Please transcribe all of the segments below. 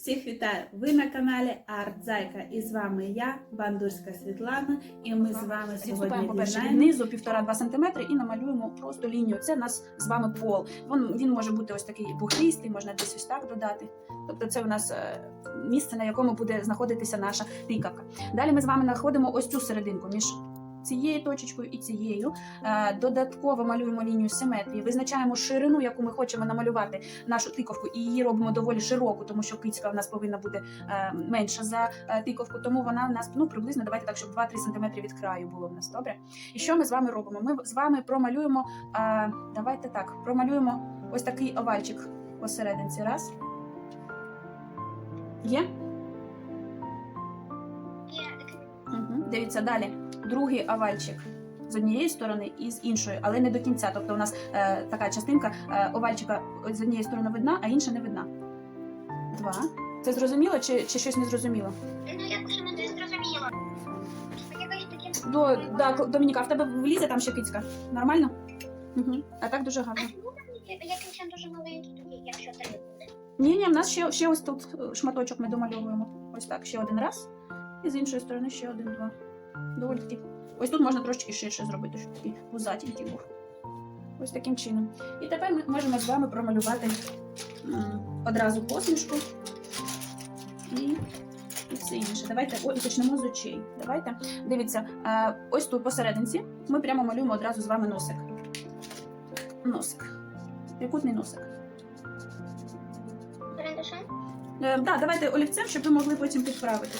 Всіх вітаю! Ви на каналі Арт Зайка і з вами я, Бандурська Світлана, і ми з вами сьогодні по-перше, від низу 1,5-2 см і намалюємо просто лінію. Це у нас з вами пол. Він, він може бути ось такий бугристий, можна десь ось так додати. Тобто це у нас е, місце, на якому буде знаходитися наша тикавка. Далі ми з вами знаходимо ось цю серединку між цією точечкою і цією. Е, Додатково малюємо лінію симетрії, визначаємо ширину, яку ми хочемо намалювати нашу тиковку, і її робимо доволі широку, тому що кицька в нас повинна бути е, менша за е, тиковку, тому вона в нас ну приблизно давайте так, щоб 2-3 см від краю було в нас. Добре. І що ми з вами робимо? Ми з вами промалюємо. Давайте так, промалюємо ось такий овальчик посерединці. Раз. Є? Угу. Дивіться далі. Другий овальчик з однієї сторони і з іншої, але не до кінця. Тобто у нас е, така частинка е, овальчика з однієї сторони видна, а інша не видна. Два. Це зрозуміло чи, чи щось не зрозуміло? Ну, якщо не зрозуміло. Якось таке. До, да, Домініка, в тебе влізе там ще кицька? Нормально? Угу. А так дуже гарно. чином дуже маленький якщо три буде? Ні, ні, в нас ще, ще ось тут шматочок ми домальовуємо. Ось так, ще один раз. І з іншої сторони ще один, два. Доволі таки. Ось тут можна трошки ширше зробити, щоб такий вузатенький був. Ось таким чином. І тепер ми можемо з вами промалювати одразу посмішку і, і все інше. Давайте о, і почнемо з очей. Давайте. Дивіться, е, ось тут посерединці ми прямо малюємо одразу з вами носик. Носик. Трикутний носик. Карандашом? Е, да, давайте олівцем, щоб ви могли потім підправити.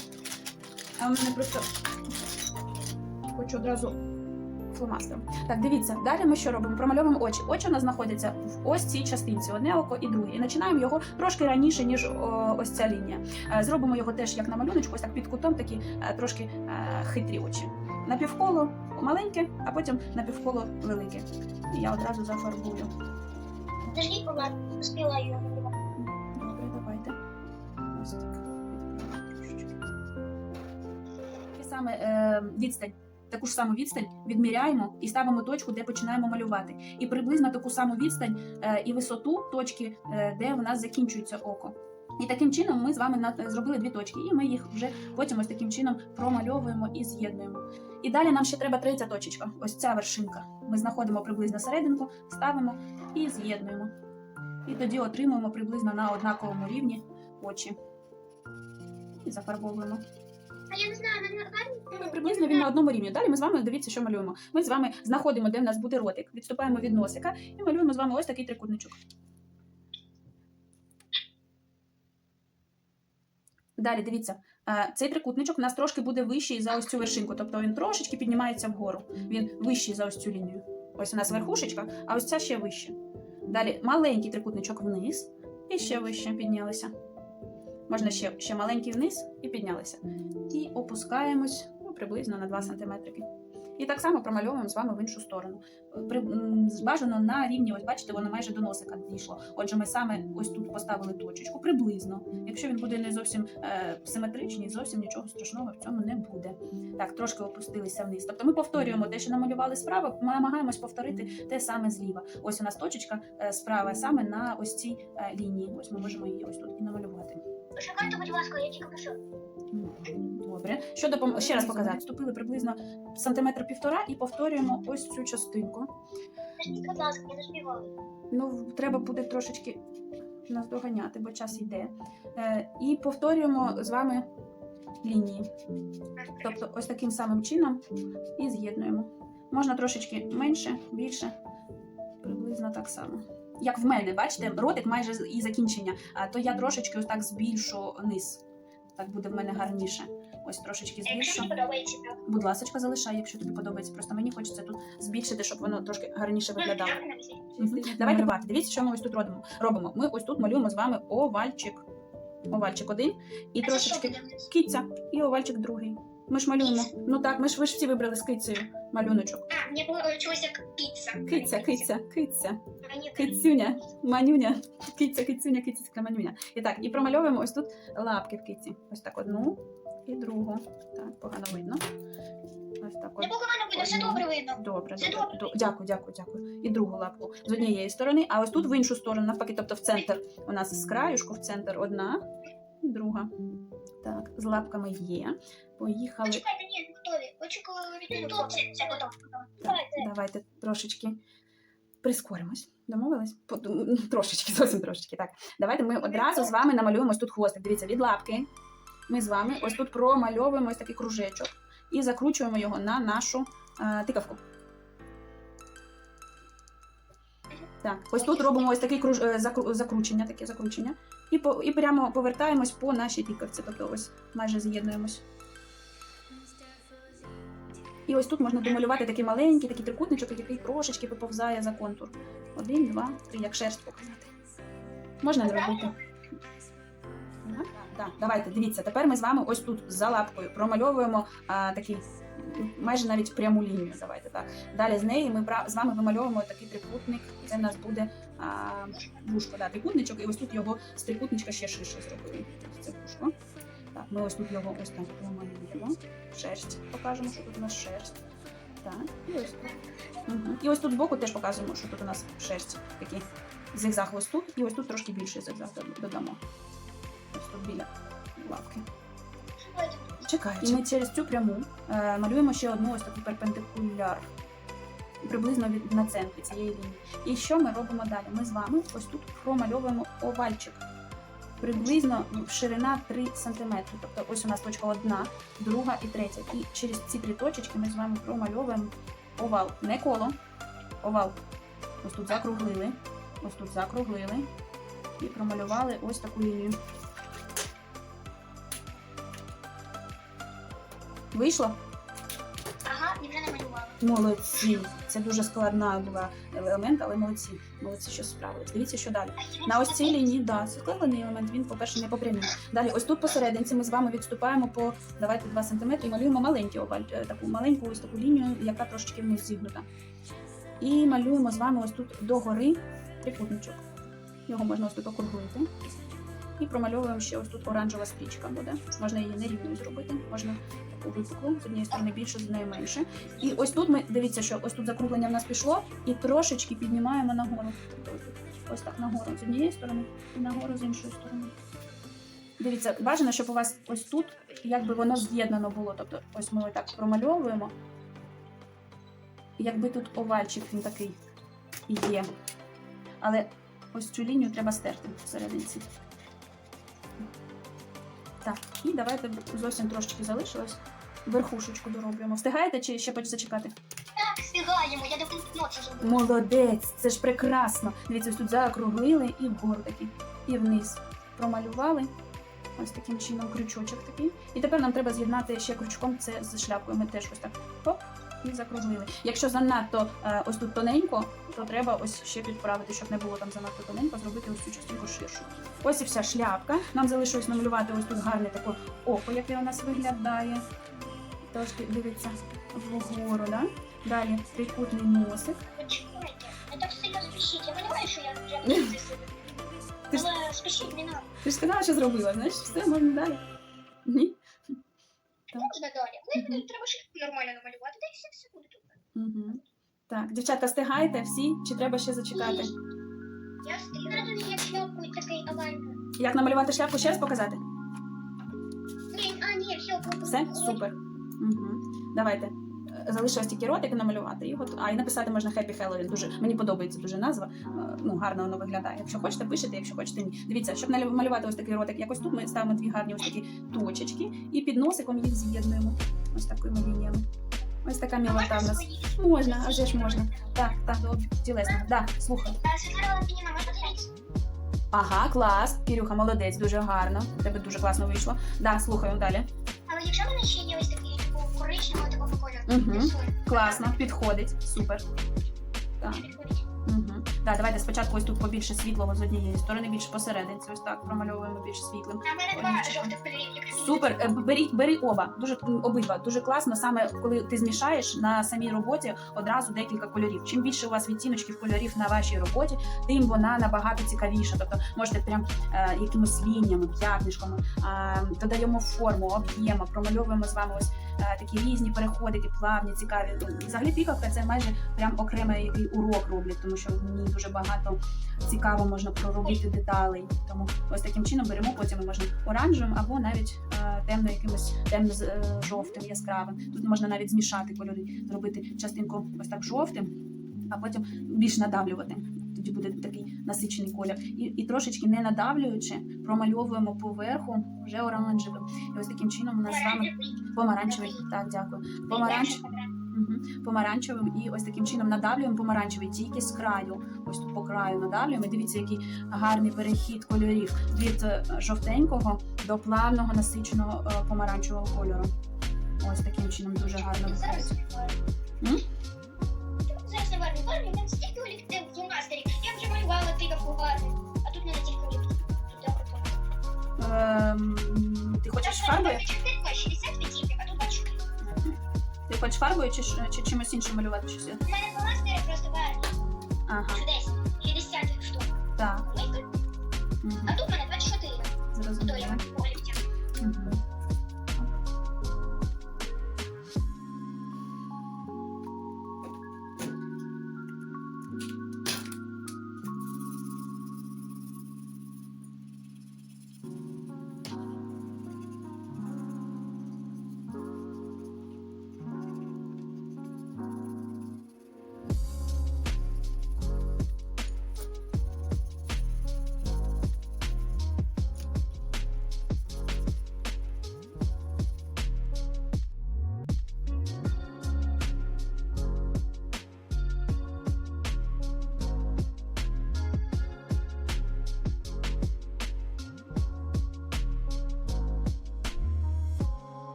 А в мене просто хочу одразу фломастером. Так, дивіться, далі ми що робимо? Промальовуємо очі. Очі у нас знаходяться в ось цій частинці, одне око і друге. І починаємо його трошки раніше, ніж о, ось ця лінія. Е, Зробимо його теж як на малюночку, ось так під кутом, такі е, трошки е, хитрі очі. Напівколо маленьке, а потім напівколо велике. І я одразу зафарбую. Подожди, Павла, успіла її. Добре, давайте. Ось так. Саме е, відстань. Таку ж саму відстань відміряємо і ставимо точку, де починаємо малювати. І приблизно таку саму відстань е, і висоту точки, е, де у нас закінчується око. І таким чином ми з вами зробили дві точки, і ми їх вже потім ось таким чином промальовуємо і з'єднуємо. І далі нам ще треба третя точечка. Ось ця вершинка. Ми знаходимо приблизно серединку, ставимо і з'єднуємо. І тоді отримуємо приблизно на однаковому рівні очі. І зафарбовуємо. А я не знаю, на гарні. Приблизно він на одному рівні. Далі ми з вами дивіться, що малюємо. Ми з вами знаходимо, де в нас буде ротик, відступаємо від носика і малюємо з вами ось такий трикутничок. Далі дивіться, е, цей трикутничок у нас трошки буде вищий за ось цю вершинку, тобто він трошечки піднімається вгору. Він вищий за ось цю лінію. Ось у нас верхушечка, а ось ця ще вище. Далі маленький трикутничок вниз і ще вище піднялися. Можна ще, ще маленький вниз і піднялися. І опускаємось ну, приблизно на 2 см. І так само промальовуємо з вами в іншу сторону. Бажано на рівні, ось бачите, воно майже до носика дійшло. Отже, ми саме ось тут поставили точечку приблизно. Якщо він буде не зовсім е, симетричний, зовсім нічого страшного в цьому не буде. Так, трошки опустилися вниз. Тобто ми повторюємо те, що намалювали справа, ми намагаємось повторити те саме зліва. Ось у нас точечка е, справа саме на ось цій е, лінії. Ось ми можемо її ось тут і намалювати. Шукайте, будь ласка, я тільки пишу. Добре. Що допом... ще раз показати? Вступили приблизно сантиметр півтора і повторюємо ось цю частинку. Будь ласка, не співаю. Ну, треба буде трошечки нас доганяти, бо час йде. Е, і повторюємо з вами лінії. Тобто, ось таким самим чином і з'єднуємо. Можна трошечки менше, більше, приблизно так само. Як в мене, бачите, ротик майже з- і закінчення, а то я трошечки ось так збільшу низ. Так буде в мене гарніше. Ось трошечки збільшу. Будь ласка, залишай, якщо тобі подобається. Просто мені хочеться тут збільшити, щоб воно трошки гарніше виглядало. Мгм. Давайте бати. Дивіться, що ми ось тут робимо. робимо. Ми ось тут малюємо з вами овальчик. Овальчик один і А трошечки киця і овальчик другий. Ми ж малюємо. Ну так, ми ж ви ж всі вибрали з кицею малюночок. А, чогось як піца. Киця, киця, киця, А, кицюня, манюня, киця, кицюня, киця, манюня. І так, і промальовуємо ось тут лапки в киці. Ось так одну і другу. Так, погано видно. Ось так от. Непогано буде, все добре видно. Добре, Це добре. добре. До- Дякую, дякую, дякую. І другу лапку з однієї сторони, а ось тут в іншу сторону, навпаки, тобто в центр. У нас з краюшку в центр одна друга. Так, з лапками є. Поїхали. Почекайте, ні, готові. Готово. Так, Давайте. давайте трошечки прискоримось. Домовились? Ну, Трошечки, зовсім трошечки. Так. Давайте ми одразу з вами намалюємо ось тут хвостик. Дивіться, від лапки. Ми з вами ось тут промальовуємо ось такий кружечок і закручуємо його на нашу е, тикавку. Так, ось тут робимо ось таке круж... е, закру- закручення, таке закручення. І, по... і прямо повертаємось по нашій тикавці. Тобто ось майже з'єднуємось. І ось тут можна домалювати такий маленький, такий трикутничок, який трошечки виповзає за контур. Один, два, три, як шерсть показати. Можна зробити. Так, так, давайте, дивіться, тепер ми з вами ось тут за лапкою промальовуємо а, такий майже навіть пряму лінію. Давайте так. Далі з неї ми з вами вимальовуємо такий трикутник. Це в нас буде а, вушко, да, трикутничок, і ось тут його з трикутничка ще ширше зробили. Це вушко. Так, ми ось тут його ось так промалюємо. Шерсть покажемо, що тут у нас шерсть. Так, і ось тут. Угу. І ось тут збоку теж показуємо, що тут у нас шерсть такий зигзаг ось тут, і ось тут трошки більший зигзаг дод- додамо. Ось тут біля лапки. Чекаючи. І ми через цю пряму малюємо ще одну ось такий перпендикуляр. Приблизно від на центрі цієї лінії. І що ми робимо далі? Ми з вами ось тут промальовуємо овальчик. Приблизно ну, ширина 3 см. Тобто ось у нас точка одна, друга і третя. І через ці три точечки ми з вами промальовуємо овал. Не коло, овал. Ось тут закруглили, ось тут закруглили і промалювали ось таку лінію. Вийшло? Ага, і вже намалювала. Молодці. Це дуже складна була елемент, але молодці. Молодці, що справились. Дивіться, що далі. На ось цій лінії, да, це складений елемент, він, по-перше, не попрямій. Далі, ось тут посерединці ми з вами відступаємо по давайте 2 см і малюємо маленький оваль, е, таку маленьку ось таку лінію, яка трошечки вниз зігнута. І малюємо з вами ось тут догори трикутничок. Його можна ось тут округлити. І промальовуємо ще ось тут оранжева стрічка буде. Можна її нерівною зробити, можна таку випуклу, з однієї сторони більше, з однієї менше. І ось тут ми дивіться, що ось тут закруглення в нас пішло, і трошечки піднімаємо нагору. Ось так нагору з однієї сторони і нагору з іншої сторони. Дивіться, бажано, щоб у вас ось тут, якби воно з'єднано було. Тобто, ось ми отак промальовуємо. Якби тут овальчик він такий є. Але ось цю лінію треба стерти всерединці. Так, і давайте зовсім трошечки залишилось. Верхушечку дороблюємо. Встигаєте чи ще зачекати? Так, встигаємо, я до кінця ночі живу. Молодець, це ж прекрасно. Дивіться, ось тут заокруглили і вгору такі, і вниз промалювали. Ось таким чином крючочок такий. І тепер нам треба з'єднати ще крючком це з шляпкою. Ми теж ось так хоп і закруглили. Якщо занадто е, ось тут тоненько, то треба ось ще підправити, щоб не було там занадто тоненько, зробити ось цю частинку ширшу. Ось і вся шляпка. Нам залишилось намалювати ось тут гарне таке око, яке у нас виглядає. Трошки дивиться вгору, да? Далі трикутний носик. Так сильно спішіть. Я розумію, що я вже. Ти ж- Але спішіть не надо. Ти ж сказала, що зробила, знаєш, все можна далі. Ні? Так. Можна далі. Ну, треба шляпку нормально намалювати, та й все, все буде тут. Угу. Так, дівчата, встигаєте всі, чи треба ще зачекати? Я встигла як шляпку такий овальний. Як намалювати шляпку ще раз показати? Ні, а ні, все, Все? Супер. Угу. Давайте. Е, Залишилось тільки ротик намалювати. От, а і написати можна Happy Halloween. Дуже мені подобається дуже назва. Е, Ну гарно воно виглядає. Якщо хочете, пишете, якщо хочете, ні. Дивіться, щоб намалювати ось такий ротик, якось тут ми ставимо дві гарні ось такі точечки і під носиком їх з'єднуємо. Ось такими лініями. Ось така мілота в нас. Можна, а вже ж можна. Так, так, тілесно. Да, слухай. Подивитися? Ага, клас. Кірюха, молодець, дуже гарно. Тебе дуже класно вийшло. Да, слухаю далі. Але якщо мене ще є ось типу коричневого такого кольору, рисунок, Класно, підходить. Супер. Так. Угу. Да, давайте спочатку ось тут побільше світлого з однієї сторони, більше посерединці. Ось так промальовуємо більш світлим. А мене два жовтих. Супер, Е, беріть, бери оба. Дуже м, обидва. Дуже класно, саме коли ти змішаєш на самій роботі одразу декілька кольорів. Чим більше у вас відтіночків кольорів на вашій роботі, тим вона набагато цікавіша. Тобто можете прям е, якимись лініями, п'ятнишками, е, додаємо форму, об'єму, промальовуємо з вами ось такі різні переходики, плавні, цікаві. Взагалі пікавка це майже прям окремий урок роблять, тому що в ній дуже багато цікаво можна проробити деталей. Тому ось таким чином беремо, потім можна оранжевим або навіть е, темно якимось темно з- е, яскравим. Тут можна навіть змішати кольори, зробити частинку ось так жовтим, а потім більш надавлювати. Тоді буде такий насичений колір. І, і трошечки не надавлюючи, промальовуємо поверху вже оранжевим. І ось таким чином у нас з вами помаранчевий. Так, дякую. Помаранч... Мгм. Помаранчевим і ось таким чином надавлюємо помаранчевий тільки з краю. Ось тут по краю надавлюємо. І Дивіться, який гарний перехід кольорів від е, жовтенького до плавного насиченого е, помаранчевого кольору. Ось таким чином дуже гарно виходить. Хочеш фарбою? 60 відтінків, а тут бачу. Ти хочеш фарбою чи, чи чимось іншим малювати? У мене фломастери просто варто. Ага,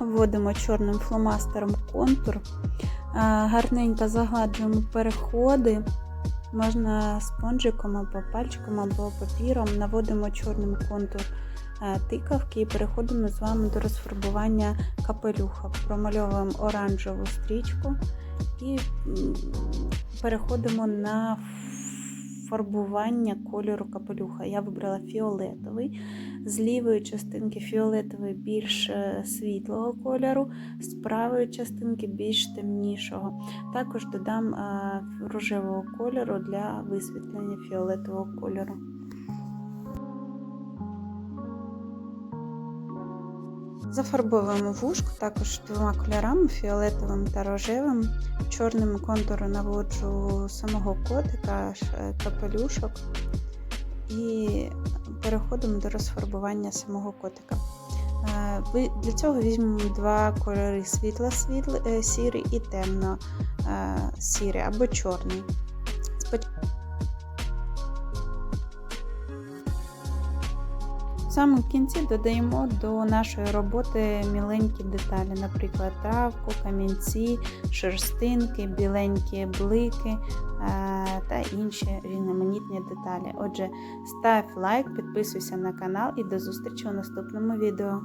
Вводимо чорним фломастером контур, е, гарненько загладжуємо переходи. Можна спонжиком або пальчиком, або папіром наводимо чорним контур е, тикавки і переходимо з вами до розфарбування капелюха. Промальовуємо оранжеву стрічку і переходимо на фарбування кольору капелюха. Я вибрала фіолетовий. З лівої частинки фіолетовий більш е, світлого кольору, з правої частинки більш темнішого. Також додам е, рожевого кольору для висвітлення фіолетового кольору. Зафарбовуємо вушку також двома кольорами фіолетовим та рожевим. Чорним контуром наводжу самого котика, е, капелюшок і переходимо до розфарбування самого котика. Е, Для цього візьмемо два кольори світло сірий і темно е, або чорний. В самому кінці додаємо до нашої роботи міленькі деталі, наприклад, травку, камінці, шерстинки, біленькі блики е, інші різноманітні деталі. Отже, став лайк, підписуйся на канал і до зустрічі у наступному відео.